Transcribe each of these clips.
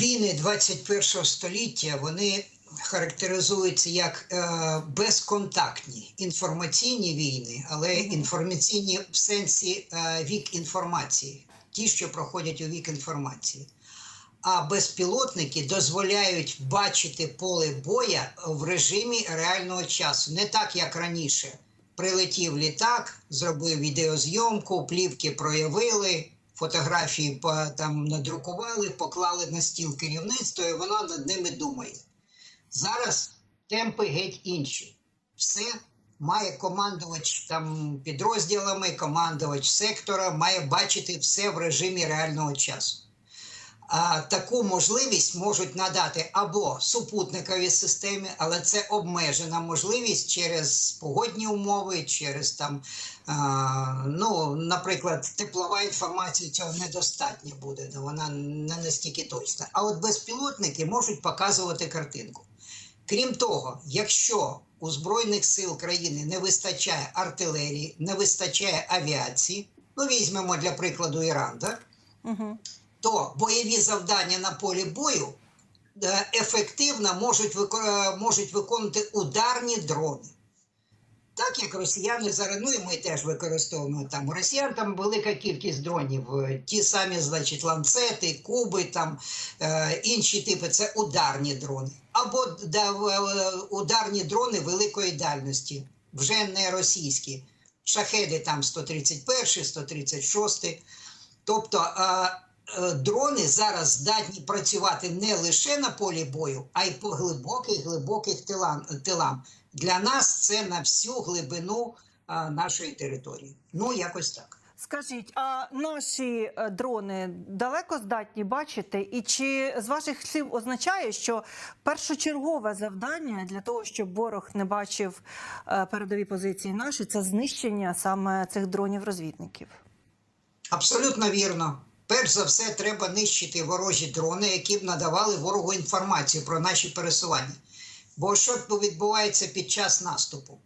Війни 21 століття вони характеризуються як е, безконтактні інформаційні війни, але інформаційні в сенсі е, вік інформації, ті, що проходять у вік інформації. А безпілотники дозволяють бачити поле боя в режимі реального часу, не так як раніше. Прилетів літак, зробив відеозйомку, плівки проявили, фотографії там надрукували, поклали на стіл керівництва, і воно над ними думає. Зараз темпи геть інші. Все має командувач там підрозділами, командувач сектора, має бачити все в режимі реального часу. Таку можливість можуть надати або супутникові системи, але це обмежена можливість через погодні умови, через там, ну, наприклад, теплова інформація цього недостатньо буде, вона не настільки точна. А от безпілотники можуть показувати картинку. Крім того, якщо у Збройних сил країни не вистачає артилерії, не вистачає авіації, ну візьмемо для прикладу Іран, да? Угу. То бойові завдання на полі бою е, ефективно можуть, е, можуть виконувати ударні дрони. Так як росіяни зараз, ну і ми теж використовуємо там. У росіян там велика кількість дронів. е, Ті самі, значить, ланцети, куби, там е, інші типи це ударні дрони. Або да, ударні дрони великої дальності, вже не російські. Шахеди там 131, 136. Тобто е, дрони зараз здатні працювати не лише на полі бою, а й по глибоких глибоких тилам. тилам. Для нас це на всю глибину е, нашої території. Ну, якось так. Скажіть, а наші е, дрони далеко здатні бачити? І чи з ваших слів означає, що першочергове завдання для того, щоб ворог не бачив е, передові позиції наші, це знищення саме цих дронів-розвідників? Абсолютно вірно. Перш за все, треба нищити ворожі дрони, які б надавали ворогу інформацію про наші пересування. Бо що відбувається під час наступу?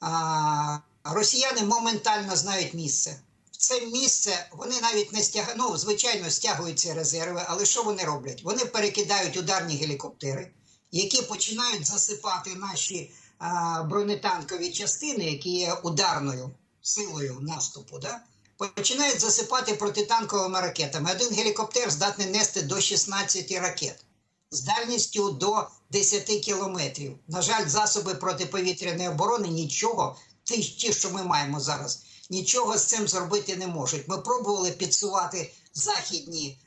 А, росіяни моментально знають місце. В це місце вони навіть не стягають, ну, звичайно, стягуються резерви, але що вони роблять? Вони перекидають ударні гелікоптери, які починають засипати наші а, бронетанкові частини, які є ударною силою наступу. Да? Починають засипати протитанковими ракетами. Один гелікоптер здатний нести до 16 ракет з дальністю до 10 кілометрів. На жаль, засоби протиповітряної оборони нічого, ті, що ми маємо зараз, нічого з цим зробити не можуть. Ми пробували підсувати західні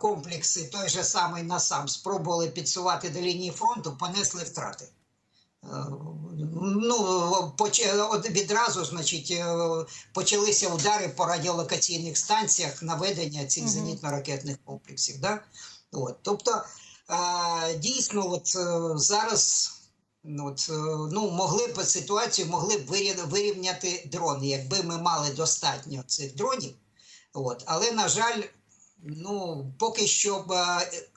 комплекси, той же самий НАСАМ, спробували підсувати до лінії фронту, понесли втрати. Ну, відразу, значить, е, почалися удари по радіолокаційних станціях наведення цих зенітно-ракетних комплексів. Да? От, тобто, е, дійсно, от е, зараз от, ну, могли б ситуацію могли б вирівняти дрони, якби ми мали достатньо цих дронів. От, але, на жаль, Ну, поки що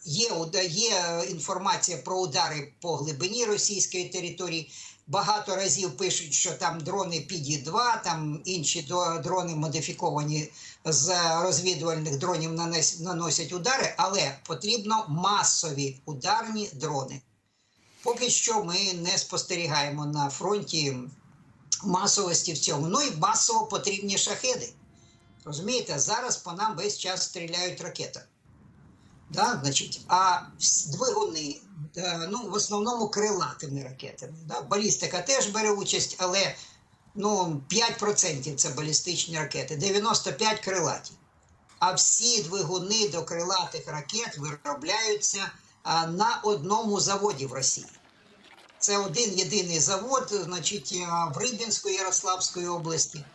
є, є інформація про удари по глибині російської території. Багато разів пишуть, що там дрони PD-2, там інші дрони модифіковані з розвідувальних дронів наносять удари, але потрібно масові ударні дрони. Поки що ми не спостерігаємо на фронті масовості в цьому. Ну і масово потрібні шахеди. Розумієте, зараз по нам весь час стріляють ракети. Да? Значить, а двигуни, е, ну, в основному крилатими ракетами. Да? Балістика теж бере участь, але ну, 5% це балістичні ракети, 95% крилаті. А всі двигуни до крилатих ракет виробляються на одному заводі в Росії. Це один єдиний завод, значить, в Рибінської Ярославської області.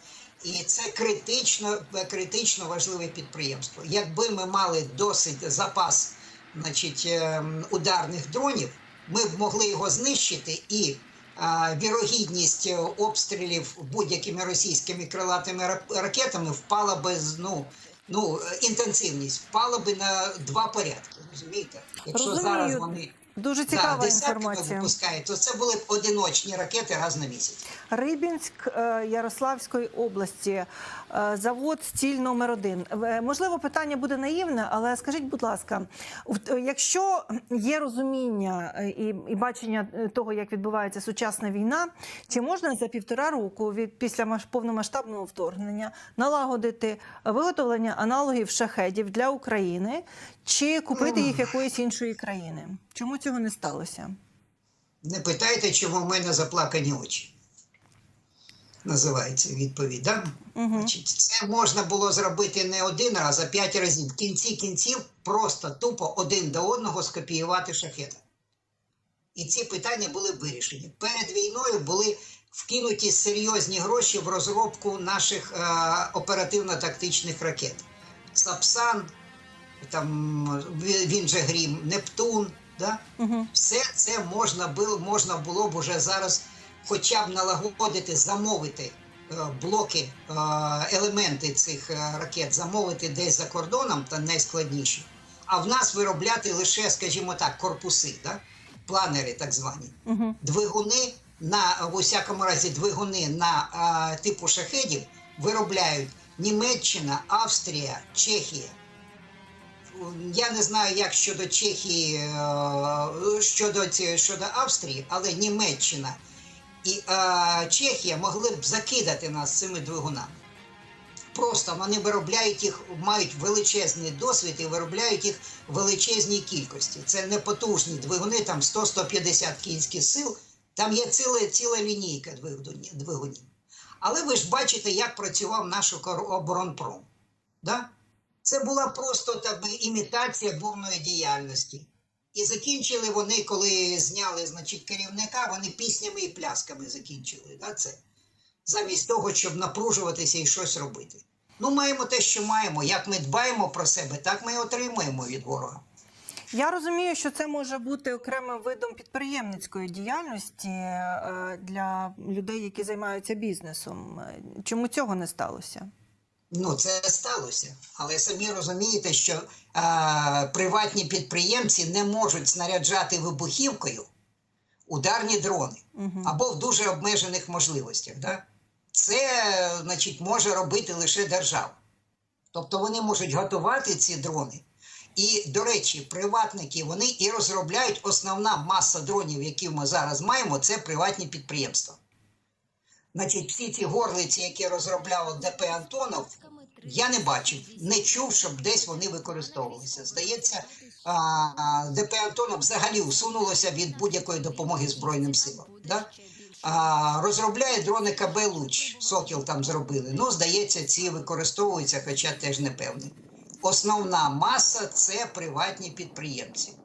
І це критично, критично важливе підприємство. Якби ми мали досить запас значить, ем, ударних дронів, ми б могли його знищити, і а, вірогідність е, обстрілів будь-якими російськими крилатими ракетами впала би з ну, ну, е, інтенсивність впала би на два порядки. Розумієте? Якщо Розумію. зараз вони Дуже цікава десятками інформація. випускають, то це були одиночні ракети раз на місяць. Рибінськ е, Ярославської області, е, завод стіль номер один. Е, Можливо, питання буде наївне, але скажіть, будь ласка, якщо є розуміння і, і бачення того, як відбувається сучасна війна, чи можна за півтора року від після повномасштабного вторгнення налагодити виготовлення аналогів шахедів для України, чи купити їх якоїсь іншої країни? Чому цього не сталося? Не питайте, чому в мене заплакані очі. Називається відповідь. Да? Угу. Значить, це можна було зробити не один раз, а п'ять разів. В кінці кінців просто тупо один до одного скопіювати шахети. І ці питання були вирішені. Перед війною були вкинуті серйозні гроші в розробку наших е, оперативно-тактичних ракет. Сапсан, там, він він же Грім, Нептун. Да? Угу. Все це можна було, можна було б уже зараз хоча б налагодити, замовити е, блоки, е, елементи цих е, ракет, замовити десь за кордоном, та найскладніші. А в нас виробляти лише, скажімо так, корпуси, да? планери так звані. Угу. Двигуни на в усякому разі двигуни на а, типу шахедів виробляють Німеччина, Австрія, Чехія. Я не знаю, як щодо Чехії, е, щодо, щодо Австрії, але Німеччина і е, Чехія могли б закидати нас цими двигунами. Просто вони виробляють їх, мають величезний досвід і виробляють їх в величезній кількості. Це не потужні двигуни, там 100-150 кінських сил. Там є ціла, ціла лінійка двигунів. Але ви ж бачите, як працював наш оборонпром. Да? Це була просто так імітація бурної діяльності. І закінчили вони, коли зняли значить, керівника, вони піснями і плясками закінчили. Да, це? Замість того, щоб напружуватися і щось робити. Ну, маємо те, що маємо. Як ми дбаємо про себе, так ми і отримуємо від ворога. Я розумію, що це може бути окремим видом підприємницької діяльності е, для людей, які займаються бізнесом. Чому цього не сталося? Ну, це сталося. Але самі розумієте, що а, приватні підприємці не можуть снаряджати вибухівкою ударні дрони Угу. або в дуже обмежених можливостях. Да? Це, значить, може робити лише держава. Тобто вони можуть готувати ці дрони. І, до речі, приватники вони і розробляють основна маса дронів, які ми зараз маємо, це приватні підприємства. Значить, всі ці горлиці, які розробляв ДП Антонов, я не бачив, не чув, щоб десь вони використовувалися. Здається, ДП Антонов взагалі усунулося від будь-якої допомоги Збройним силам. Да? Розробляє дрони КБ Луч, Сокіл там зробили. Ну, здається, ці використовуються, хоча теж не певний. Основна маса це приватні підприємці.